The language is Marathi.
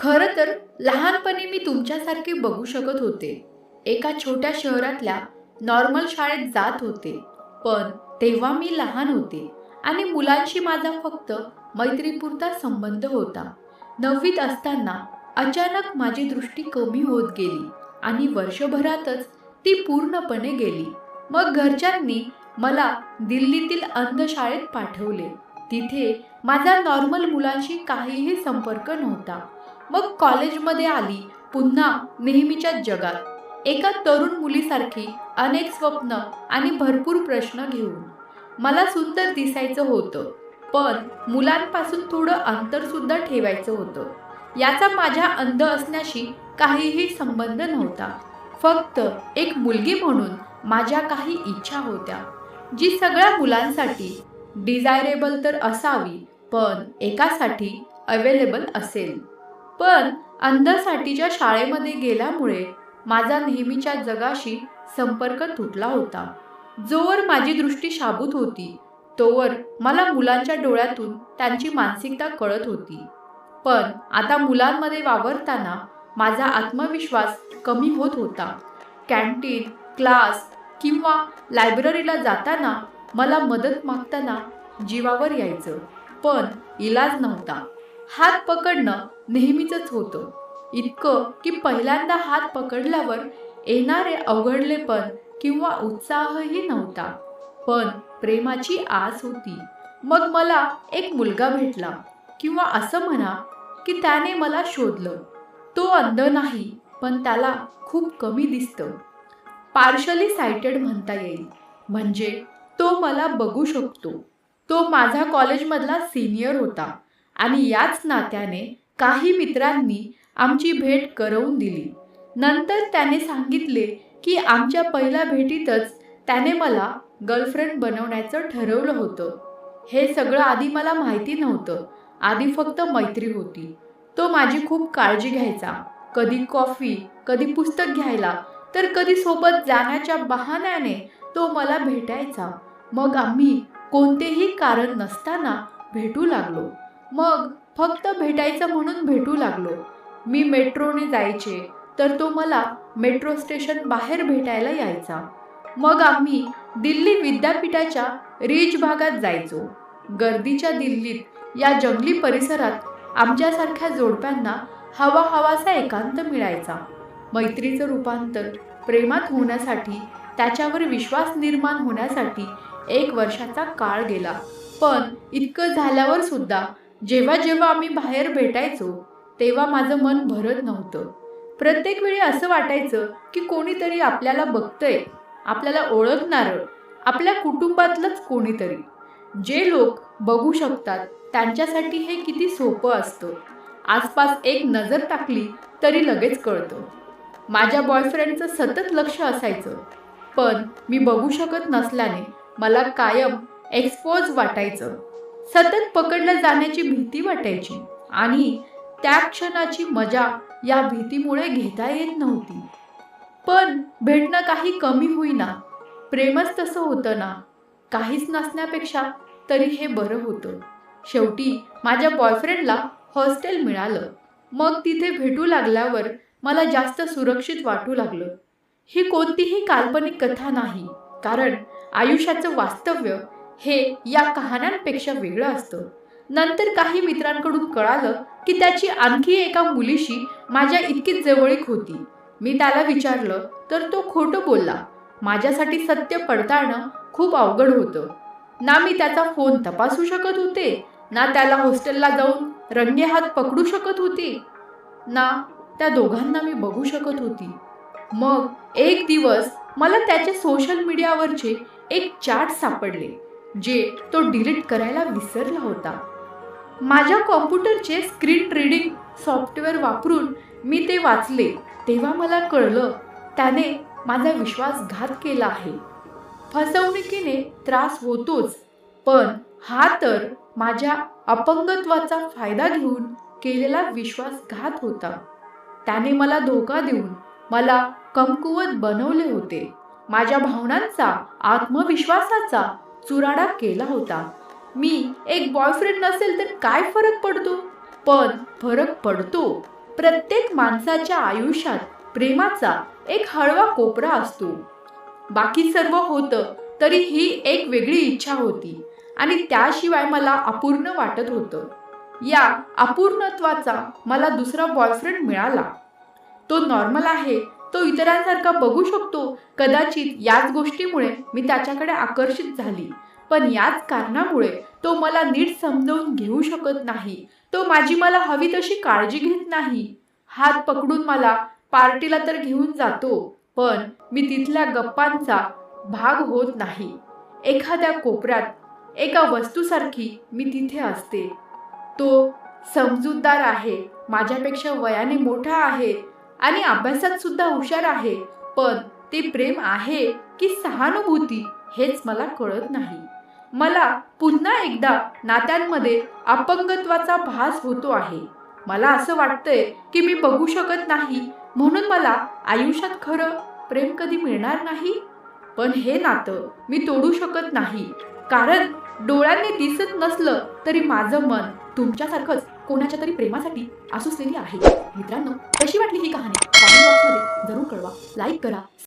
खरं तर लहानपणी मी तुमच्यासारखे बघू शकत होते. एका छोट्या शहरातल्या नॉर्मल शाळेत जात होते. पण तेव्हा मी लहान होते आणि मुलांशी माझा फक्त मैत्रीपुरता संबंध होता. नववीत असताना अचानक माझी दृष्टी कमी होत गेली आणि वर्षभरातच ती पूर्णपणे गेली. मग घरच्यांनी मला दिल्लीतील अंधशाळेत पाठवले. तिथे माझा नॉर्मल मुलांशी काहीही संपर्क नव्हता. मग कॉलेजमध्ये आली पुन्हा नेहमीच्या जगात. एका तरुण मुलीसारखी अनेक स्वप्न आणि भरपूर प्रश्न घेऊन. मला सुंदर दिसायचं होतं पण मुलांपासून थोडं अंतरसुद्धा ठेवायचं होतं. याचा माझ्या अंध असण्याशी काहीही संबंध नव्हता. फक्त एक मुलगी म्हणून माझ्या काही इच्छा होत्या जी सगळ्या मुलांसाठी डिझायरेबल तर असावी पण एकासाठी अवेलेबल असेल. पण अंधसाठीच्या शाळेमध्ये गेल्यामुळे माझा नेहमीच्या जगाशी संपर्क तुटला होता. जोवर माझी दृष्टी शाबूत होती तोवर मला मुलांच्या डोळ्यातून त्यांची मानसिकता कळत होती. पण आता मुलांमध्ये वावरताना माझा आत्मविश्वास कमी होत होता. कॅन्टीन क्लास किंवा लायब्ररीला जाताना मला मदत मागताना जीवावर यायचं पण इलाज नव्हता. हात पकडणं नेहमीचंच होतं. इतकं की पहिल्यांदा हात पकडल्यावर येणारे अवघडलेपण किंवा उत्साहही नव्हता. पण प्रेमाची आस होती. मग मला एक मुलगा भेटला किंवा असं म्हणा की त्याने मला शोधलं. तो अंध नाही पण त्याला खूप कमी दिसतं. पार्शली सायटेड म्हणता येईल. म्हणजे तो मला बघू शकतो. तो माझा कॉलेजमधला सिनियर होता आणि याच नात्याने काही मित्रांनी आमची भेट करवून दिली. नंतर त्याने सांगितले की आमच्या पहिल्या भेटीतच त्याने मला गर्लफ्रेंड बनवण्याचं ठरवलं होतं. हे सगळं आधी मला माहिती नव्हतं. आधी फक्त मैत्री होती. तो माझी खूप काळजी घ्यायचा. कधी कॉफी कधी पुस्तक घ्यायला तर कधी सोबत जाण्याच्या बहाण्याने तो मला भेटायचा. मग आम्ही कोणतेही कारण नसताना भेटू लागलो. मग फक्त भेटायचं म्हणून भेटू लागलो. मी मेट्रोने जायचे तर तो मला मेट्रो स्टेशन बाहेर भेटायला यायचा. मग आम्ही दिल्ली विद्यापीठाच्या रिज भागात जायचो. गर्दीच्या दिल्लीत या जंगली परिसरात आमच्यासारख्या जोडप्यांना हवा हवासा एकांत मिळायचा. मैत्रीचं रूपांतर प्रेमात होण्यासाठी त्याच्यावर विश्वास निर्माण होण्यासाठी एक वर्षाचा काळ गेला. पण इतकं झाल्यावर सुद्धा जेव्हा जेव्हा आम्ही बाहेर भेटायचो तेव्हा माझं मन भरत नव्हतं. प्रत्येक वेळी असं वाटायचं की कोणीतरी आपल्याला बघतंय आपल्याला ओळखणारं आपल्या कुटुंबातलंच कोणीतरी. जे लोक बघू शकतात त्यांच्यासाठी हे किती सोपं असतं. आसपास एक नजर टाकली तरी लगेच कळतं. माझ्या बॉयफ्रेंडचं सतत लक्ष असायचं. पण मी बघू शकत नसल्याने मला कायम एक्सपोज वाटायचं. सतत पकडलं जाण्याची भीती वाटायची आणि त्या क्षणाची मजा या भीतीमुळे घेता येत नव्हती. पण भेटणं काही कमी होईना. प्रेमच तसं होतं ना. काहीच नसण्यापेक्षा तरी हे बरं होतं. शेवटी माझ्या बॉयफ्रेंडला हॉस्टेल मिळालं. मग तिथे भेटू लागल्यावर मला जास्त सुरक्षित वाटू लागलं. ही कोणतीही काल्पनिक कथा नाही कारण आयुष्याचं वास्तव्य हे या कहाण्यांपेक्षा वेगळं असतं. नंतर काही मित्रांकडून कळालं की त्याची आणखी एका मुलीशी माझ्या इतकीच जवळीक होती. मी त्याला विचारलं तर तो खोटं बोलला. माझ्यासाठी सत्य पडताळणं खूप अवघड होतं. ना मी त्याचा फोन तपासू शकत होते ना त्याला हॉस्टेलला जाऊन रंगे हात पकडू शकत होते ना त्या दोघांना मी बघू शकत होती. मग एक दिवस मला त्याच्या सोशल मीडियावरचे एक चार्ट सापडले. जे तो डिलीट करायला विसरला होता. माझ्या कॉम्प्युटरचे स्क्रीन रीडिंग सॉफ्टवेअर वापरून मी ते वाचले तेव्हा मला कळलं त्याने माझा विश्वासघात केला आहे. फसवणुकीने त्रास होतोच पण हा तर माझ्या अपंगत्वाचा फायदा घेऊन केलेला विश्वासघात होता. त्याने मला धोका देऊन मला कमकुवत बनवले होते. माझ्या भावनांचा आत्मविश्वासाचा चुराडा केला होता. मी एक बॉयफ्रेंड नसेल तर काय फरक पडतो? पण फरक पडतो. प्रत्येक माणसाच्या आयुष्यात प्रेमाचा एक हळवा कोपरा असतो. बाकी सर्व होतं तरी ही एक वेगळी इच्छा होती आणि त्याशिवाय मला अपूर्ण वाटत होतं. या अपूर्णत्वाचा मला दुसरा बॉयफ्रेंड मिळाला. तो नॉर्मल आहे तो इतरांसारखा बघू शकतो. कदाचित याच गोष्टीमुळे मी त्याच्याकडे आकर्षित झाली. पण याच कारणामुळे तो मला नीट समजावून घेऊ शकत नाही. तो माझी मला हवी तशी काळजी घेत नाही. हात पकडून मला पार्टीला तर घेऊन जातो पण मी तिथल्या गप्पांचा भाग होत नाही. एखाद्या कोपऱ्यात एका वस्तूसारखी मी तिथे असते. तो समजूतदार आहे माझ्यापेक्षा वयाने मोठा आहे आणि अभ्यासात सुद्धा हुशार आहे. पण ते प्रेम आहे की सहानुभूती हेच मला कळत नाही. मला पुन्हा एकदा नात्यांमध्ये अपंगत्वाचा भास होतो आहे. मला असं वाटतंय की मी बघू शकत नाही. म्हणून मला आयुष्यात खरं प्रेम कधी मिळणार नाही? पण हे नातं मी तोडू शकत नाही. कारण डोळ्यांनी दिसत नसलं तरी माझं मन तुमच्यासारखंच कोणाच्या तरी प्रेमासाठी आसुसलेली आहे. मित्रांनो कशी वाटली ही कहाणी? कॉमेंट बॉक्समध्ये जरूर कळवा. लाईक करा